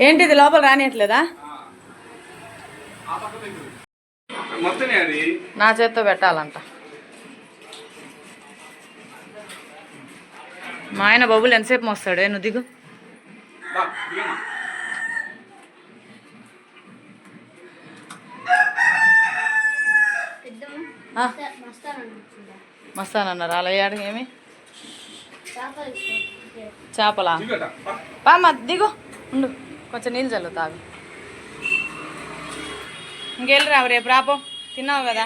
ఏంటిది? లోపల రానియట్లేదా? నా చేత్తో పెట్టాలంట. మా ఆయన బబులు ఎంతసేపు మోస్తాడే? నువ్వు దిగు. మస్తానన్నారు? అలా అయ్యాడు ఏమి? చేపలా. పామ దిగు. ఉండు. కొంచెం నీళ్ళు చల్లు తాగు ఇంకెళ్ళి రావు రేపు రాపో తిన్నావు కదా?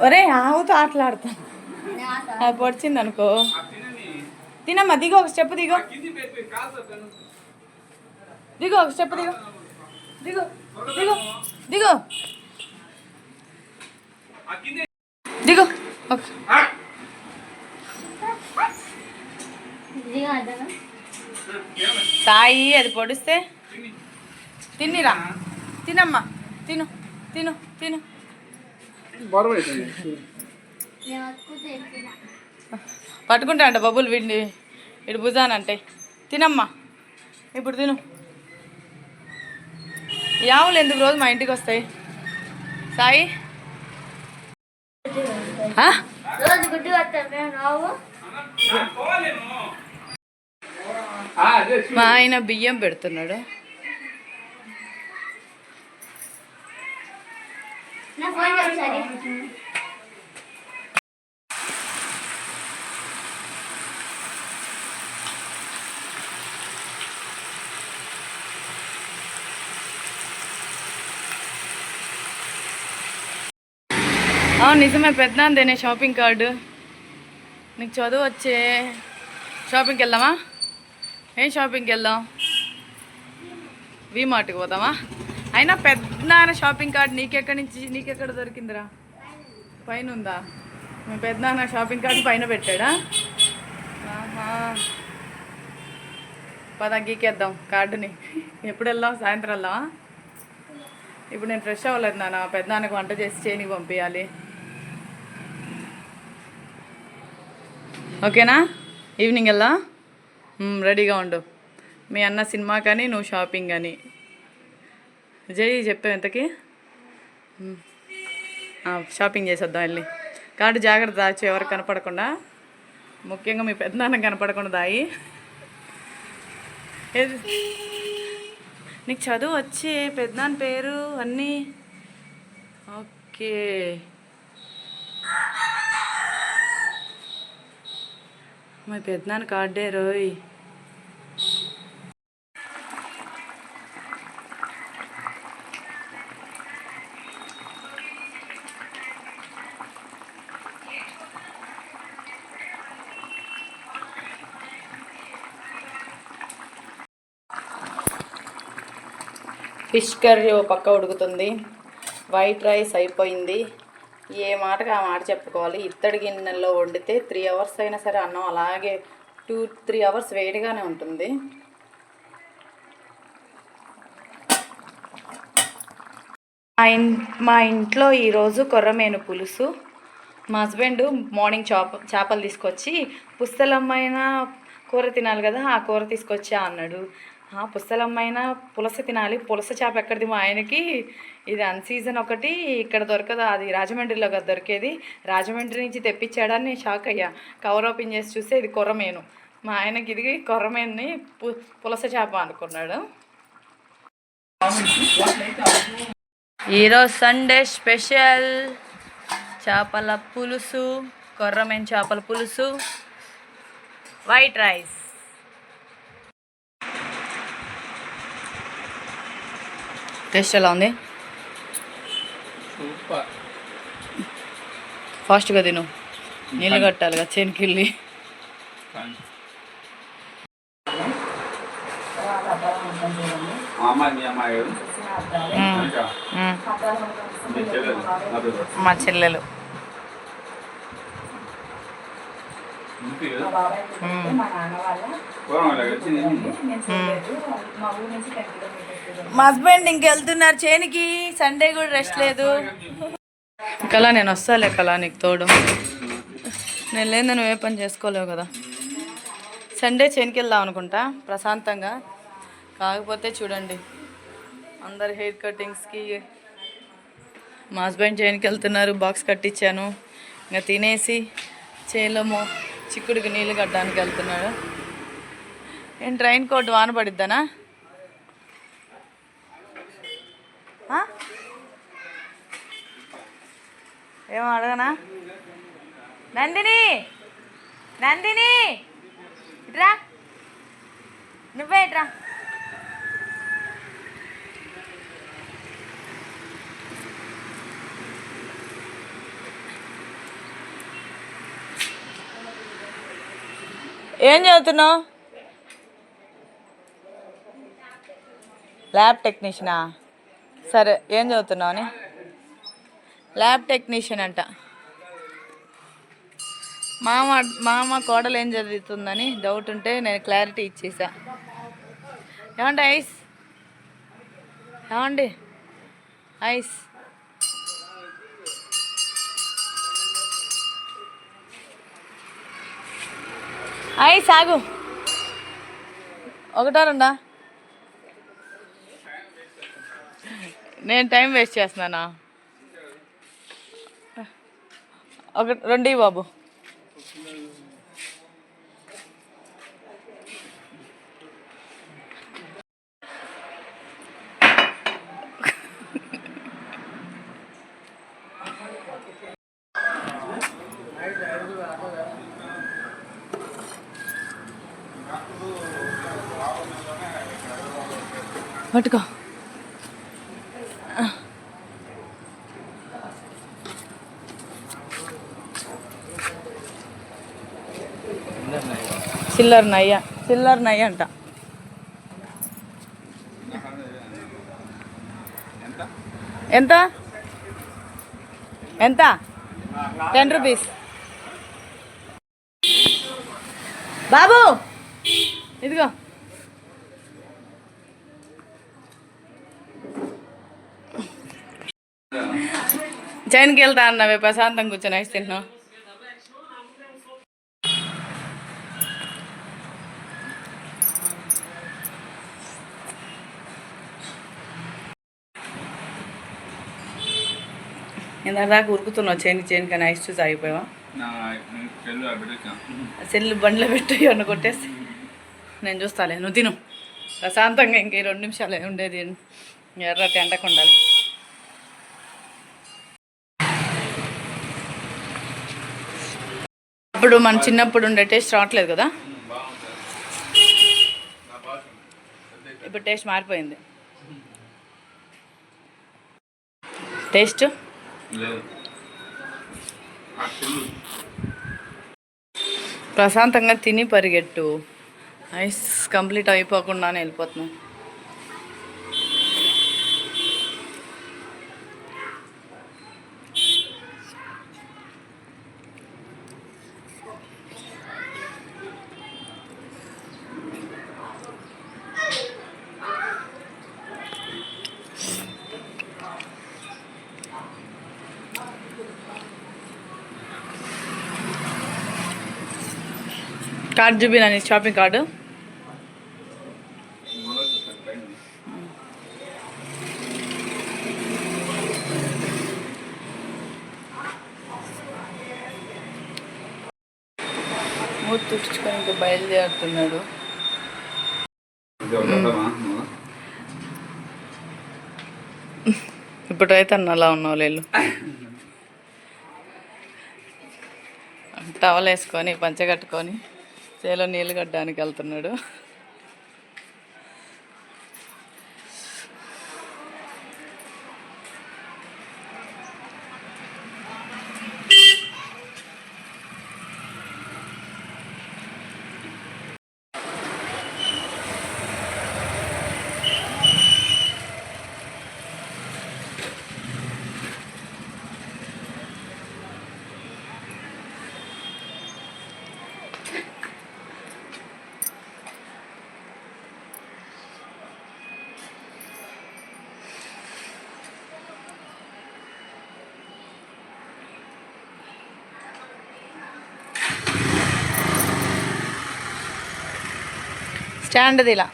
ఒరే ఆవుతో ఆటలాడుతా. అది పొడిచింది అనుకో తినమ్మా దిగో ఒక స్టెప్ దిగో. దిగో ఒక స్టెప్ దిగో. దిగో దిగో దిగో. దిగో. ఒక సాయి అది పొడిస్తే? తిని. తిన్నిరా. తినమ్మా. తిను తిను తిను. పట్టుకుంటా అంట బబ్బులు వీడిని. ఇటు భుజానంటే. తినమ్మా. ఇప్పుడు తిను. ఈ ఆవులు ఎందుకు రోజు మా ఇంటికి వస్తాయి? సాయి? గుడ్డు వస్తాను రావు నా పోలేను. ఆ, అదే చూ. మా ఆయన బియ్యం పెడుతున్నాడు. నా ఫోన్ ఒకసారి. అవును నిజమే పెద్దనాందేనే షాపింగ్ కార్డు నీకు చదువు వచ్చే షాపింగ్కి వెళ్దామా? ఏం షాపింగ్కి వెళ్దాం? వీమార్ట్కి పోదామా? అయినా పెద్దనాన్న షాపింగ్ కార్డ్ నీకెక్కడి నుంచి నీకెక్కడ దొరికిందిరా? పైన ఉందా మీ పెద్దనాన్న షాపింగ్ కార్డ్ పైన పెట్టాడా? పద గీకేద్దాం కార్డుని. ఎప్పుడు వెళ్దాం? సాయంత్రం వెళ్దామా? ఇప్పుడు నేను ఫ్రెష్ అవ్వలేదు నాన్న. పెద్దనాన్నకు వంట చేసి చేయనికి పంపించాలి ఓకేనా? ఈవినింగ్ వెళ్దాం రెడీగా ఉండు. మీ అన్న సినిమా కానీ నువ్వు షాపింగ్ కానీ. జై చెప్పావు ఎంతకి షాపింగ్ చేసేద్దాం వెళ్ళి. కార్డు జాగ్రత్త దాచు ఎవరు కనపడకుండా. ముఖ్యంగా మీ పెద్దనాన్న కనపడకుండా దాయి. ఏది? నీకు చదువు వచ్చి పెద్దనాన్న పేరు అన్నీ? ఓకే. మా పెద్దనాన్న కార్డే రోయ్. ఫిష్ కర్రీ ఓ పక్క ఉడుకుతుంది. వైట్ రైస్ అయిపోయింది. ఏ మాటకి ఆ మాట చెప్పుకోవాలి? ఇత్తడి గిన్నెల్లో వండితే త్రీ అవర్స్ అయినా సరే అన్నం అలాగే టూ త్రీ అవర్స్ వేడిగానే ఉంటుంది. మా ఇన్ మా ఇంట్లో ఈరోజు కొర్రమేను పులుసు. మా హస్బెండ్ మార్నింగ్ చేప చేపలు తీసుకొచ్చి పుస్తలమ్మైన కూర తినాలి కదా ఆ కూర తీసుకొచ్చా అన్నాడు. పుస్తలమ్మైన పులస తినాలి. పులస చేప ఎక్కడిది మా ఆయనకి ఇది అన్ సీజన్ ఒకటి ఇక్కడ దొరకదు. అది రాజమండ్రిలో కదా దొరికేది. రాజమండ్రి నుంచి తెప్పించాడని షాక్ అయ్యా. కవర్ ఓపెన్ చేసి చూస్తే ఇది కొర్రమేను. మా ఆయనకి ఇది కొర్రమేనుని పు పులస చేప అనుకున్నాడు. ఈరోజు సండే స్పెషల్ చేపల పులుసు కొర్రమేను చేపల పులుసు వైట్ రైస్. టేస్ట్ ఎలా ఉంది ఫాస్ట్గా తిను. నీళ్ళు కట్టాలి కదా మా అమ్మాయి మీ చెల్లెలు. మా మా హస్బెండ్ ఇంకెళ్తున్నారు చేనికి సండే కూడా రెస్ట్ లేదు. కళ నేను వస్తాలే కళ నీకు తోడు. నేను లేదా నువ్వు ఏ పని చేసుకోలేవు కదా. సండే చేనికి వెళ్దాం అనుకుంటా ప్రశాంతంగా. కాకపోతే చూడండి అందరు హెయిర్ కటింగ్స్కి మా హస్బెండ్ చేనికి వెళ్తున్నారు బాక్స్ కట్టించాను. ఇంకా తినేసి చేలో మో చిక్కుడికి నీళ్ళు కట్టడానికి వెళ్తున్నాడు. నేను ట్రైన్ కోట్ వాన పడిద్దానా ఆ? ఏమో అడగనా? నందిని! నందిని! ఇట్రా. నువ్వే ఇట్రా. ఏం చదువుతున్నావు? ల్యాబ్ టెక్నీషియనా? సరే ఏం చదువుతున్నావు అని? ల్యాబ్ టెక్నీషియన్ అంట. మామ మామ కోడలు ఏం చదువుతుందని డౌట్ ఉంటే నేను క్లారిటీ ఇచ్చేసా. ఏమండి ఐస్? ఏమండి? ఐస్? ఐస్ ఆగు. ఒకటో రెండా? నేను టైం వేస్ట్ చేస్తున్నానా? ఒక రెండు బాబు. పట్టుకో. చిల్లర నయ్య చిల్లర నయ్య అంట. ఎంత? ఎంత? Ten rupees. బాబు! ఇదిగో. చైన్కి వెళ్తా అన్నావే ప్రశాంతం కూర్చొని ఐస్ తింటున్నావు. ఇందాక దాకా ఉరుకుతున్నావు చైన్కి చైన్కి అని ఐస్ చూసి ఆగిపోయావా? సెల్లు బండ్లో పెట్టి అన్న కొట్టేసి నేను చూస్తాలే నువ్వు తిను. ప్రశాంతంగా ఇంక ఈ రెండు నిమిషాలే ఉండేది. ఎర్రటి ఎండకు ఉండాలి. ఇప్పుడు మన చిన్నప్పుడు ఉండే టేస్ట్ రావట్లేదు కదా? ఇప్పుడు టేస్ట్ మారిపోయింది. టేస్ట్? ప్రశాంతంగా తిని పరిగెట్టు. ఐస్ కంప్లీట్ అయిపోకుండానే వెళ్ళిపోతున్నాం. కార్డు చూపినా నీ షాపింగ్ కార్డు? మూతి తుడుచుకొని ఇంకా బయలుదేరుతున్నాడు ఇప్పుడైతే అన్న అలా ఉన్నావు లేళ్ళు. టవల్ వేసుకొని పంచ కట్టుకొని. చేలో నీళ్ళు కట్టడానికి వెళ్తున్నాడు. స్టాండ్ ఇలా.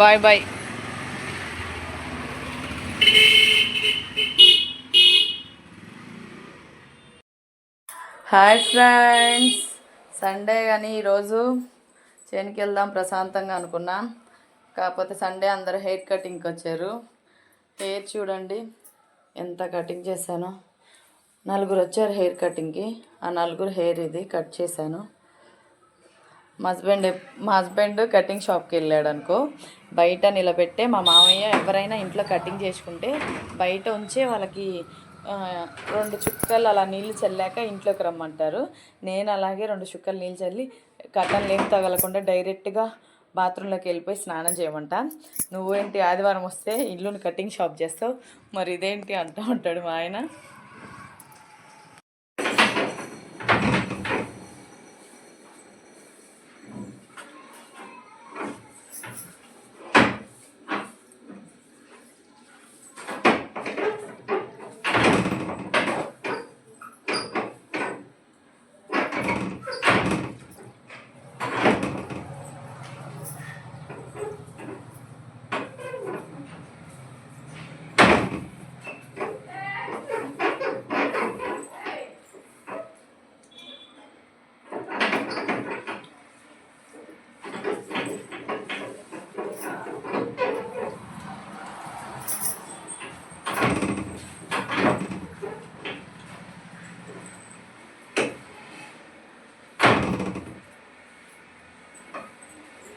Bye bye hi friends Sunday కానీ ఈరోజు చేనికి వెళ్దాం ప్రశాంతంగా అనుకున్నా. కాకపోతే సండే అందరు హెయిర్ కటింగ్కి వచ్చారు. హెయిర్ చూడండి ఎంత కటింగ్ చేశానో. నలుగురు వచ్చారు హెయిర్ కటింగ్కి. ఆ నలుగురు హెయిర్ ఇది కట్ చేశాను. మా హస్బెండ్ మా హస్బెండ్ కటింగ్ షాప్కి వెళ్ళాడు అనుకో బయట నిలబెట్టే మా మామయ్య ఎవరైనా ఇంట్లో కటింగ్ చేసుకుంటే బయట ఉంచే వాళ్ళకి రెండు చుక్కలు అలా నీళ్ళు చల్లాక ఇంట్లోకి రమ్మంటారు. నేను అలాగే రెండు చుక్కలు నీళ్ళు చల్లి కట్టన్లు ఏం తగలకుండా డైరెక్ట్గా బాత్రూంలోకి వెళ్ళిపోయి స్నానం చేయమంట. నువ్వేంటి ఆదివారం వస్తే ఇల్లుని కటింగ్ షాప్ చేస్తావు? మరి ఇదేంటి అంటూ ఉంటాడు మా ఆయన.